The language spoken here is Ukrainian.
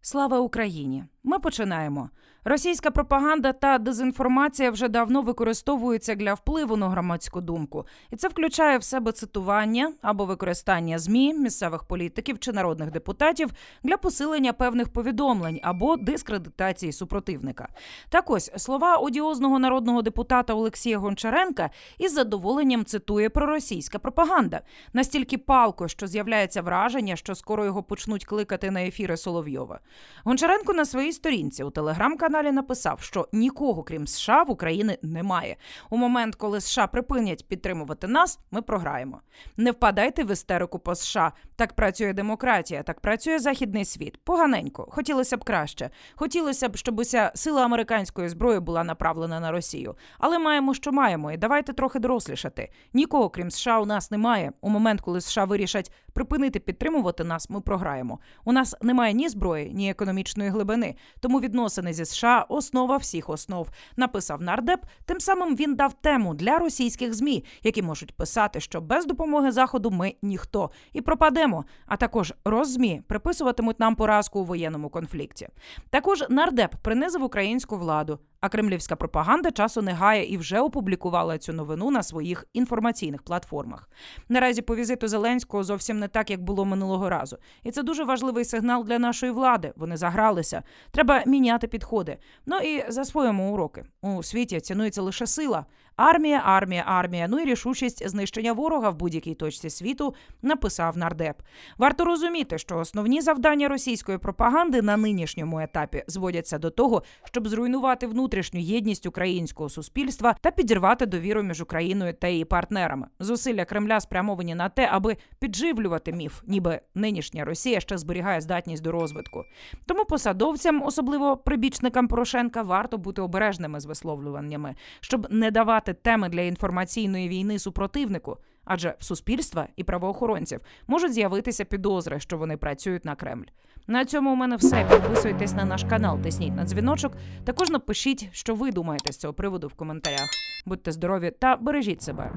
Слава Україні! Ми починаємо. Російська пропаганда та дезінформація вже давно використовуються для впливу на громадську думку, і це включає в себе цитування або використання змі, місцевих політиків чи народних депутатів для посилення певних повідомлень або дискредитації супротивника. Так ось слова одіозного народного депутата Олексія Гончаренка із задоволенням цитує проросійська пропаганда. Настільки палко, що з'являється враження, що скоро його почнуть кликати на ефіри Соловйова. Гончаренко на своїй сторінці у телеграм-каналі написав, що нікого, крім США, в Україні немає. У момент, коли США припинять підтримувати нас, ми програємо. Не впадайте в істерику по США. Так працює демократія, так працює західний світ. Поганенько. Хотілося б краще. Хотілося б, щоб уся сила американської зброї була направлена на Росію. Але маємо, що маємо, і давайте трохи дорослішати. Нікого, крім США, у нас немає. У момент, коли США вирішать припинити підтримувати нас, ми програємо. У нас немає ні зброї, ні економічної глибини. Тому відносини зі США основа всіх основ. Написав нардеп. Тим самим він дав тему для російських змі, які можуть писати, що без допомоги заходу ми ніхто і пропадемо. А також роззмі приписуватимуть нам поразку у воєнному конфлікті. Також нардеп принизив українську владу. А кремлівська пропаганда часу не гає і вже опублікувала цю новину на своїх інформаційних платформах. Наразі по візиту Зеленського зовсім не так, як було минулого разу. І це дуже важливий сигнал для нашої влади. Вони загралися. Треба міняти підходи. Ну і засвоїмо уроки. У світі цінується лише сила. Армія, армія, армія. Ну і рішучість знищення ворога в будь-якій точці світу написав нардеп. Варто розуміти, що основні завдання російської пропаганди на нинішньому етапі зводяться до того, щоб зруйнувати внутрішню єдність українського суспільства та підірвати довіру між Україною та її партнерами. Зусилля Кремля спрямовані на те, аби підживлювати міф, ніби нинішня Росія ще зберігає здатність до розвитку. Тому посадовцям, особливо прибічникам Порошенка, варто бути обережними з висловлюваннями, щоб не давати теми для інформаційної війни супротивнику. Адже в суспільства і правоохоронців можуть з'явитися підозри, що вони працюють на Кремль. На цьому у мене все. Підписуйтесь на наш канал, тисніть на дзвіночок. Також напишіть, що ви думаєте з цього приводу в коментарях. Будьте здорові та бережіть себе.